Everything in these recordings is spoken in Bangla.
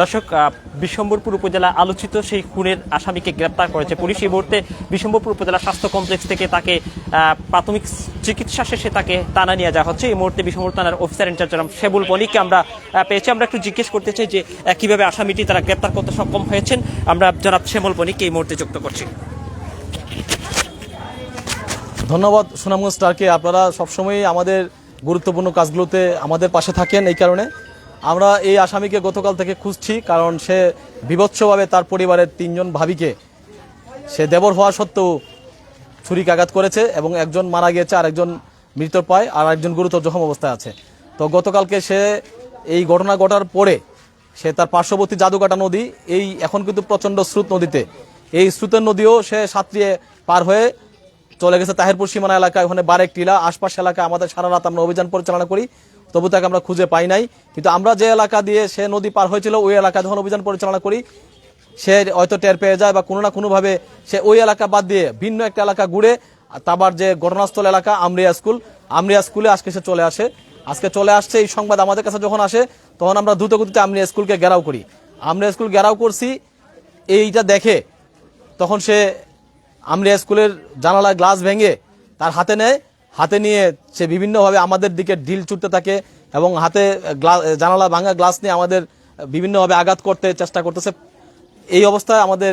দর্শক আহ, বিশম্বরপুর উপজেলা আলোচিত সেই খুনের আসামিকে গ্রেপ্তার করেছে পুলিশ। এই মুহূর্তে বিশম্বরপুর উপজেলা স্বাস্থ্য কমপ্লেক্স থেকে তাকে প্রাথমিক চিকিৎসা শেষে তাকে থানা নিয়ে যাওয়া হচ্ছে। এই মুহূর্তে বিশম্বর থানার অফিসার ইনচার্জ শেবুল বণিককে আমরা পেয়েছি। আমরা একটু জিজ্ঞেস করতে চাই যে কীভাবে আসামিটি তারা গ্রেপ্তার করতে সক্ষম হয়েছেন? আমরা জনাব শ্যামল বণিককে এই মুহূর্তে যুক্ত করছি। ধন্যবাদ সুনামগঞ্জ স্টারকে। আপনারা সবসময়ই আমাদের গুরুত্বপূর্ণ কাজগুলোতে আমাদের পাশে থাকেন এই কারণে। আমরা এই আসামিকে গতকাল থেকে খুঁজছি কারণ সে বিভৎসভাবে তার পরিবারের তিনজন ভাবিকে সে দেবর হওয়া সত্ত্বেও ছুরিকাঘাত করেছে এবং একজন মারা গিয়েছে আর একজন মৃত পায়, আর একজন গুরুতর জখম অবস্থায় আছে। তো গতকালকে সে এই ঘটনা ঘটার পরে সে তার পার্শ্ববর্তী জাদুকাটা নদী, এই এখন কিন্তু প্রচণ্ড স্রোত নদীতে, এই স্রোতের নদীও সে সাঁতরিয়ে পার হয়ে চলে গেছে তাহিরপুর সীমানা এলাকায় ওখানে বারেক টিলা, আশপাশ এলাকায় আমাদের সারা রাত আমরা অভিযান পরিচালনা করি। তবু তাকে আমরা খুঁজে পাই নাই। কিন্তু আমরা যে এলাকা দিয়ে সে নদী পার হয়েছিল, ওই এলাকা যখন অভিযান পরিচালনা করি, সে হয়তো টের পেয়ে যায় বা কোনো না কোনোভাবে সে ওই এলাকা বাদ দিয়ে ভিন্ন একটা এলাকা ঘুরে তারপর যে ঘটনাস্থল এলাকা, আমরিয়া স্কুল। আমরিয়া স্কুলে আজকে সে চলে আসে। আজকে চলে আসছে, এই সংবাদ আমাদের কাছে যখন আসে, তখন আমরা দ্রুত গতিতে আমরিয়া স্কুলকে ঘেরাও করি। আমরিয়া স্কুল ঘেরাও করছি, এইটা দেখে তখন সে আমরিয়া স্কুলের জানালা গ্লাস ভেঙে তার হাতে নেয় হাতে নিয়ে সে বিভিন্নভাবে আমাদের দিকে ঢিল ছুটতে থাকে এবং হাতে গ্লাস জানালা ভাঙা গ্লাস নিয়ে আমাদের বিভিন্নভাবে আঘাত করতে চেষ্টা করতেছে। এই অবস্থায় আমাদের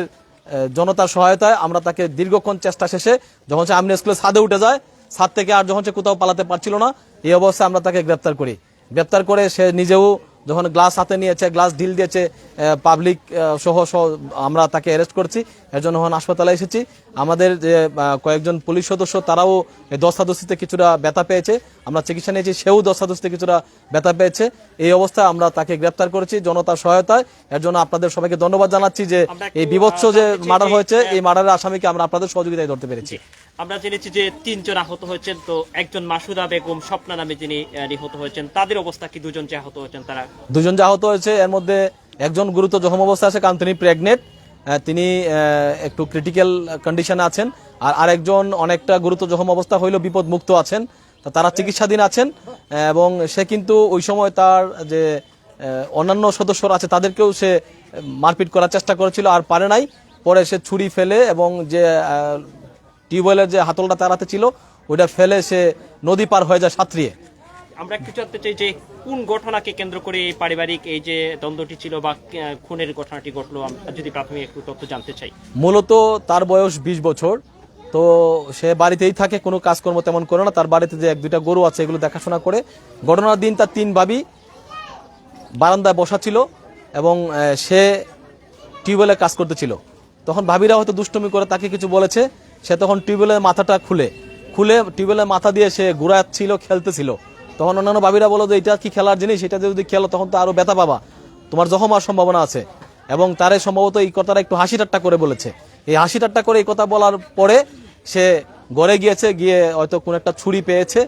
জনতার সহায়তায় আমরা তাকে দীর্ঘক্ষণ চেষ্টা শেষে যখন সে আমনি স্কুলে ছাদে উঠে যায়, ছাদ থেকে আর যখন সে কোথাও পালাতে পারছিল না, এই অবস্থায় আমরা তাকে গ্রেপ্তার করি। গ্রেপ্তার করে সে নিজেও যখন গ্লাস হাতে নিয়েছে গ্লাস ঢিল দিয়েছে পাবলিক সহ সহ আমরা তাকে অ্যারেস্ট করছি। এর জন্য এখন হাসপাতালে এসেছি। আমাদের যে কয়েকজন পুলিশ সদস্য তারাও দস্তাদস্তিতে কিছুটা ব্যথা পেয়েছে। আমরা চিকিৎসা নিয়েছি সেও দস্তাদস্তিতে কিছুটা ব্যথা পেয়েছে। এই অবস্থায় আমরা তাকে গ্রেপ্তার করেছি জনতার সহায়তায়। এর জন্য আপনাদের সবাইকে ধন্যবাদ জানাচ্ছি যে এই বিভৎস যে মার্ডার হয়েছে এই মার্ডারের আসামিকে আমরা আপনাদের সহযোগিতায় ধরতে পেরেছি। আমরা জেনেছি যে তিনজন আহত হয়েছেন, তো একজন মাসুদা বেগম স্বপ্না নামে যিনি নিহত হয়েছেন, তাদের অবস্থা কি? দুজন যে আহত হয়েছেন তারা? দুজন যে আহত হয়েছে, এর মধ্যে একজন গুরুতর জখম অবস্থা আছে কারণ তিনি প্রেগনেন্ট তিনি একটু ক্রিটিক্যাল কন্ডিশনে আছেন, আর আরেকজন অনেকটা গুরুতর জখম অবস্থা হইলেও বিপদ মুক্ত আছেন তারা চিকিৎসাধীন আছেন, এবং সে কিন্তু ওই সময় তার যে অন্যান্য সদস্যরা আছে, তাদেরকেও সে মারপিট করার চেষ্টা করেছিল, আর পারে নাই। পরে সে ছুরি ফেলে এবং যে টিউবওয়েলের যে হাতলটা তার হাতে ছিল ওইটা ফেলে সে নদী পার হয়ে যায় সাঁতরিয়ে। আমরা একটু জানতে চাই যে কোন ঘটনাকে কেন্দ্র করে এই পারিবারিক এই যে দ্বন্দ্বটি ছিল বা খুনের ঘটনাটি ঘটলো আমরা যদি প্রাথমিক একটু তথ্য জানতে চাই। মূলত তার বয়স বিশ বছর তো সে বাড়িতেই থাকে কোনো কাজকর্ম তেমন করে না তার বাড়িতে যে এক দুইটা গরু আছে এগুলো দেখাশোনা করে। ঘটনার দিন তার তিন ভাবি বারান্দায় বসা ছিল এবং সে টিউবওয়েলে কাজ করতেছিল তখন ভাবিরা হয়তো দুষ্টমি করে তাকে কিছু বলেছে সে তখন টিউবওয়েলের মাথাটা খুলে খুলে টিউবওয়েলের মাথা দিয়ে সে ঘুরাচ্ছিল খেলতেছিল। তখন অন্যান্য ভাবিরা বলো যে এটা কি খেলার জিনিস? এটা যদি খেলো তখন তো আরও ব্যথা পাবা। তোমার জখম হওয়ার সম্ভাবনা আছে। এবং তারে সম্ভবত এই কথাটা একটু হাসি ঠাট্টা করে বলেছে। এই হাসি ঠাট্টা করে এই কথা বলার পরে সে গড়ে গিয়েছে গিয়ে হয়তো কোন একটা ছুরি পেয়েছে।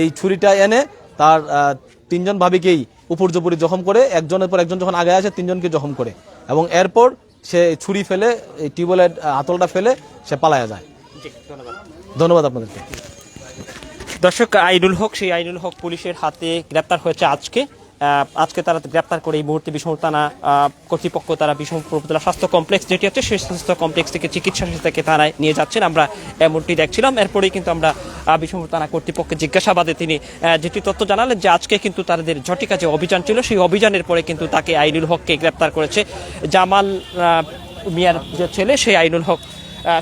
এই ছুরিটা এনে তার তিনজন ভাবিকেই উপর্যপুরি জখম করে একজনের পর একজন যখন আগে আসে তিনজনকে জখম করে। এবং এরপর সে ছুরি ফেলে এই টিউবওয়েলের আহ, হাতলটা ফেলে সে পালায়া যায়। ধন্যবাদ। আপনাদেরকে। দর্শক আইনুল হক সেই আইনুল হক পুলিশের হাতে গ্রেপ্তার হয়েছে আজকে। আজকে তারা গ্রেপ্তার করে এই মুহূর্তে বিষম থানা কর্তৃপক্ষ তারা বিষম উপজেলা স্বাস্থ্য কমপ্লেক্স যেটি আছে সেই স্বাস্থ্য কমপ্লেক্স থেকে চিকিৎসা তাকে থানায় নিয়ে যাচ্ছেন। আমরা এমনটি দেখছিলাম। এরপরেই কিন্তু আমরা বিষম থানা কর্তৃপক্ষের জিজ্ঞাসাবাদে তিনি যেটি তথ্য জানালেন যে আজকে কিন্তু তাদের ঝটিকা যে অভিযান ছিল সেই অভিযানের পরে কিন্তু তাকে আইনুল হককে গ্রেপ্তার করেছে। জামাল মিয়ার যে ছেলে সেই আইনুল হক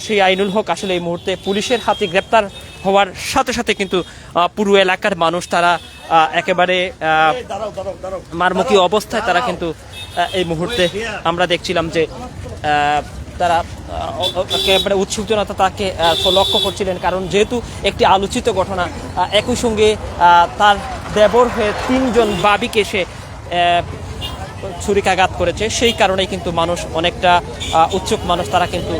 সেই আইনুল হক আসলে এই মুহূর্তে পুলিশের হাতে গ্রেপ্তার হওয়ার সাথে সাথে কিন্তু পুরো এলাকার মানুষ তারা একেবারে মারমুখী অবস্থায় তারা কিন্তু এই মুহূর্তে আমরা দেখছিলাম যে তারা একেবারে উৎসুকজনতা তাকে লক্ষ্য করছিলেন। কারণ যেহেতু একটি আলোচিত ঘটনা একই সঙ্গে তার দেবর হয়ে তিনজন বাবিকে সে ছুরিকাঘাত করেছে, সেই কারণেই কিন্তু মানুষ অনেকটা উৎসুক মানুষ, তারা কিন্তু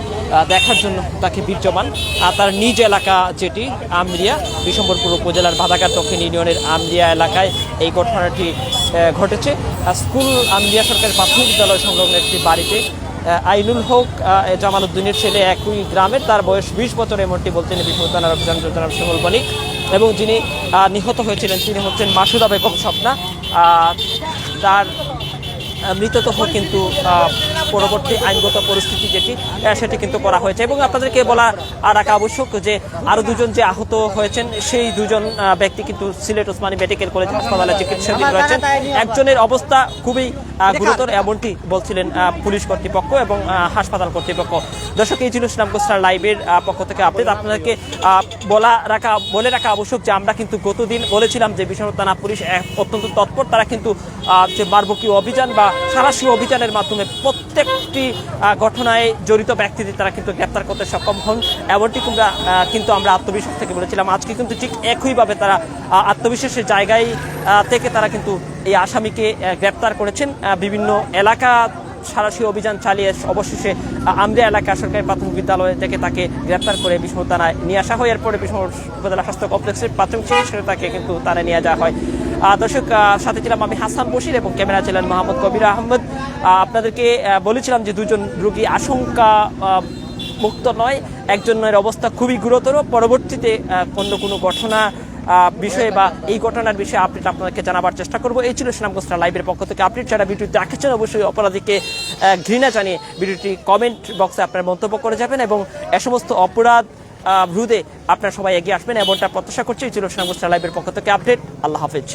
দেখার জন্য তাকে বিদ্যমান আর তার নিজ এলাকা যেটি আমরিয়া বিশম্বরপুর উপজেলার বাধাঘাট দক্ষিণ ইউনিয়নের আমরিয়া এলাকায় এই ঘটনাটি ঘটেছে। স্কুল আমরিয়া সরকারি প্রাথমিক বিদ্যালয় সংলগ্ন একটি বাড়িতে আইনুল হক জামাল উদ্দিনের ছেলে একই গ্রামের, তার বয়স বিশ বছর এমনটি বলতেন বিষ্ণু থানার অভিযান যোজনার শিমল বণিক এবং যিনি নিহত হয়েছিলেন, তিনি হচ্ছেন মাসুদা বেগম স্বপ্না। তার মৃতদেহ কিন্তু পরবর্তী আইনগত পরিস্থিতি যেটি সেটি কিন্তু করা হয়েছে। এবং আপনাদেরকে বলা রাখা আবশ্যক যে আরও দুজন যে আহত হয়েছেন, সেই দুজন ব্যক্তি কিন্তু সিলেট ওসমানী মেডিকেল কলেজ হাসপাতালে চিকিৎসাধীন রয়েছেন। একজনের অবস্থা খুবই গুরুতর এমনটি বলছিলেন পুলিশ কর্তৃপক্ষ এবং হাসপাতাল কর্তৃপক্ষ। দর্শক এই ছিল শ্রীরামপুর স্টার লাইভের পক্ষ থেকে আপডেট। আপনাদেরকে বলা রাখা বলে রাখা আবশ্যক যে আমরা কিন্তু গতদিন বলেছিলাম যে বিশ্বনাথ থানা পুলিশ অত্যন্ত তৎপর। তারা কিন্তু যে বারবকি অভিযান বা সারাশি অভিযানের মাধ্যমে প্রত্যেকটি ঘটনায় জড়িত ব্যক্তিদের তারা কিন্তু গ্রেপ্তার করতে সক্ষম হন। এমনটি আহ, কিন্তু আমরা আত্মবিশ্বাস থেকে বলেছিলাম। আজকে কিন্তু ঠিক একইভাবে তারা আত্মবিশ্বাসের জায়গায় থেকে তারা কিন্তু এই আসামিকে গ্রেপ্তার করেছেন। বিভিন্ন এলাকা সারাশি অভিযান চালিয়ে অবশেষে আমরিয়া এলাকা সরকারি প্রাথমিক বিদ্যালয় থেকে তাকে গ্রেপ্তার করে বিষম থানায় নিয়ে আসা হয়। এরপরে বিষম উপজেলা স্বাস্থ্য কমপ্লেক্সের প্রাথমিক চিকিৎসায় তাকে কিন্তু থানায় নিয়ে যাওয়া হয়। দর্শক সাথে ছিলাম আমি হাসান বশির এবং ক্যামেরা ছিলেন মোহাম্মদ কবির আহমদ। আপনাদেরকে বলেছিলাম যে দুজন রোগী আশঙ্কা মুক্ত নয়। একজনের অবস্থা খুবই গুরুতর। পরবর্তীতে অন্য কোনো ঘটনা বিষয়ে বা এই ঘটনার বিষয়ে আপডেট আপনাদেরকে জানাবার চেষ্টা করব। এই ছিল সুনামগোস্তা লাইভের পক্ষ থেকে আপডেট যারা ভিডিও দেখেছেন, অবশ্যই অপরাধীকে ঘৃণা জানিয়ে ভিডিওটি কমেন্ট বক্সে আপনার মন্তব্য করে যাবেন এবং এ সমস্ত অপরাধ রোধে আপনারা সবাই এগিয়ে আসবেন, এমনটা প্রত্যাশা করছি। এই ছিল সুনামগোস্তা লাইভের পক্ষ থেকে আপডেট আল্লাহ হাফেজ।